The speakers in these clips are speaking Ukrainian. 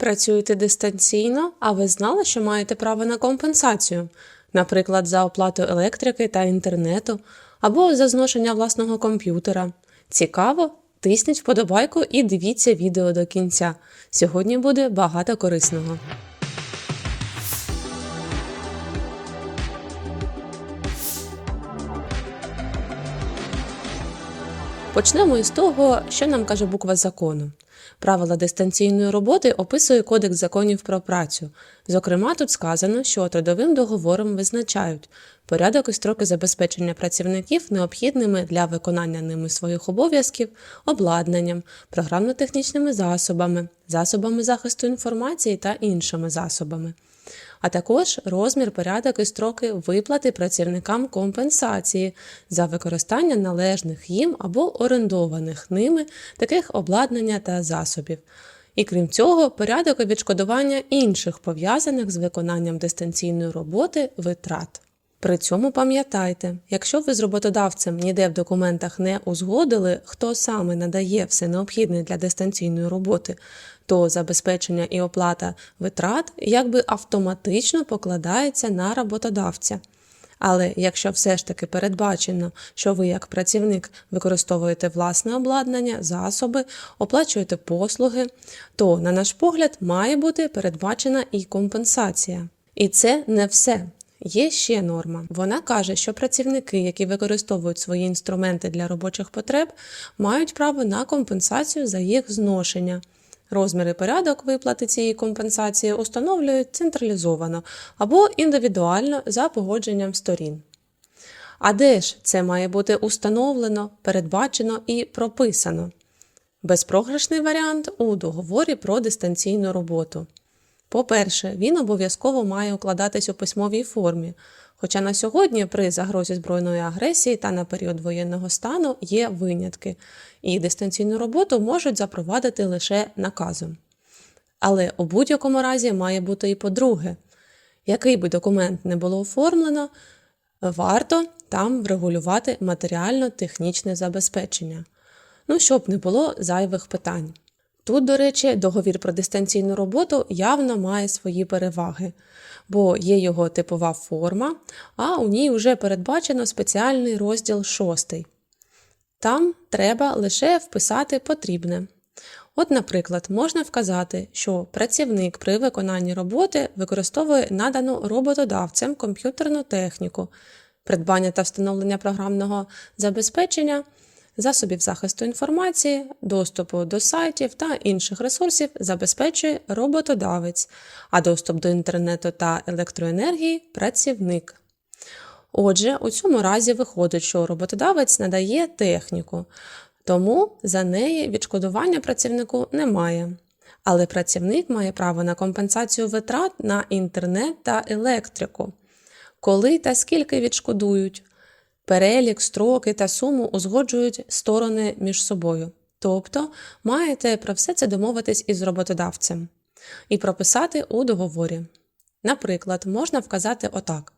Працюєте дистанційно, а ви знали, що маєте право на компенсацію, наприклад, за оплату електрики та інтернету, або за зношення власного комп'ютера. Цікаво? Тисніть вподобайку і дивіться відео до кінця. Сьогодні буде багато корисного. Почнемо із того, що нам каже буква закону. Правила дистанційної роботи описує Кодекс законів про працю. Зокрема, тут сказано, що трудовим договором визначають порядок і строки забезпечення працівників необхідними для виконання ними своїх обов'язків, обладнанням, програмно-технічними засобами, засобами захисту інформації та іншими засобами а також розмір, порядок і строки виплати працівникам компенсації за використання належних їм або орендованих ними таких обладнання та засобів. І крім цього, порядок відшкодування інших пов'язаних з виконанням дистанційної роботи витрат. При цьому пам'ятайте, якщо ви з роботодавцем ніде в документах не узгодили, хто саме надає все необхідне для дистанційної роботи, то забезпечення і оплата витрат якби автоматично покладається на роботодавця. Але якщо все ж таки передбачено, що ви як працівник використовуєте власне обладнання, засоби, оплачуєте послуги, то, на наш погляд, має бути передбачена і компенсація. І це не все. Є ще норма. Вона каже, що працівники, які використовують свої інструменти для робочих потреб, мають право на компенсацію за їх зношення. Розмір і порядок виплати цієї компенсації установлюють централізовано або індивідуально за погодженням сторін. А де ж це має бути установлено, передбачено і прописано? Безпрограшний варіант у договорі про дистанційну роботу. По-перше, він обов'язково має укладатись у письмовій формі. Хоча на сьогодні при загрозі збройної агресії та на період воєнного стану є винятки, і дистанційну роботу можуть запровадити лише наказом. Але у будь-якому разі має бути і по-друге, який би документ не було оформлено, варто там врегулювати матеріально-технічне забезпечення. Ну, щоб не було зайвих питань. Тут, до речі, договір про дистанційну роботу явно має свої переваги, бо є його типова форма, а у ній вже передбачено спеціальний розділ 6. Там треба лише вписати потрібне. От, наприклад, можна вказати, що працівник при виконанні роботи використовує надану роботодавцем комп'ютерну техніку, придбання та встановлення програмного забезпечення засобів захисту інформації, доступу до сайтів та інших ресурсів забезпечує роботодавець, а доступ до інтернету та електроенергії працівник. Отже, у цьому разі виходить, що роботодавець надає техніку, тому за неї відшкодування працівнику немає. Але працівник має право на компенсацію витрат на інтернет та електрику. Коли та скільки відшкодують, перелік, строки та суму узгоджують сторони між собою. Тобто маєте про все це домовитись із роботодавцем і прописати у договорі. Наприклад, можна вказати отак: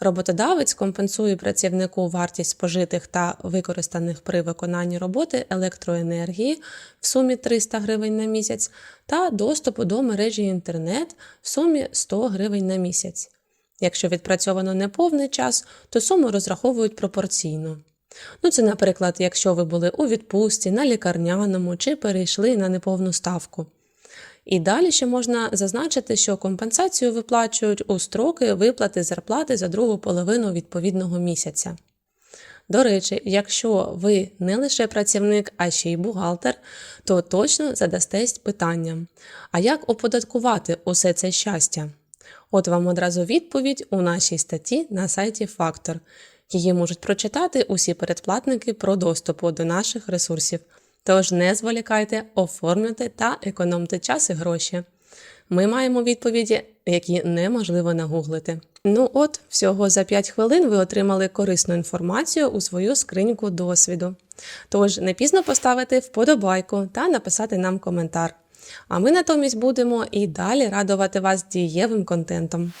роботодавець компенсує працівнику вартість спожитих та використаних при виконанні роботи електроенергії в сумі 300 гривень на місяць та доступу до мережі інтернет в сумі 100 гривень на місяць. Якщо відпрацьовано неповний час, то суму розраховують пропорційно. Ну, це, наприклад, якщо ви були у відпустці, на лікарняному чи перейшли на неповну ставку. І далі ще можна зазначити, що компенсацію виплачують у строки виплати зарплати за другу половину відповідного місяця. До речі, якщо ви не лише працівник, а ще й бухгалтер, то точно задастесь питанням: а як оподаткувати усе це щастя? От вам одразу відповідь у нашій статті на сайті Фактор. Її можуть прочитати усі передплатники про доступу до наших ресурсів. Тож не зволікайте, оформлюйте та економте час і гроші. Ми маємо відповіді, які неможливо нагуглити. Ну от, всього за 5 хвилин ви отримали корисну інформацію у свою скриньку досвіду. Тож не пізно поставити вподобайку та написати нам коментар. А ми натомість будемо і далі радувати вас дієвим контентом.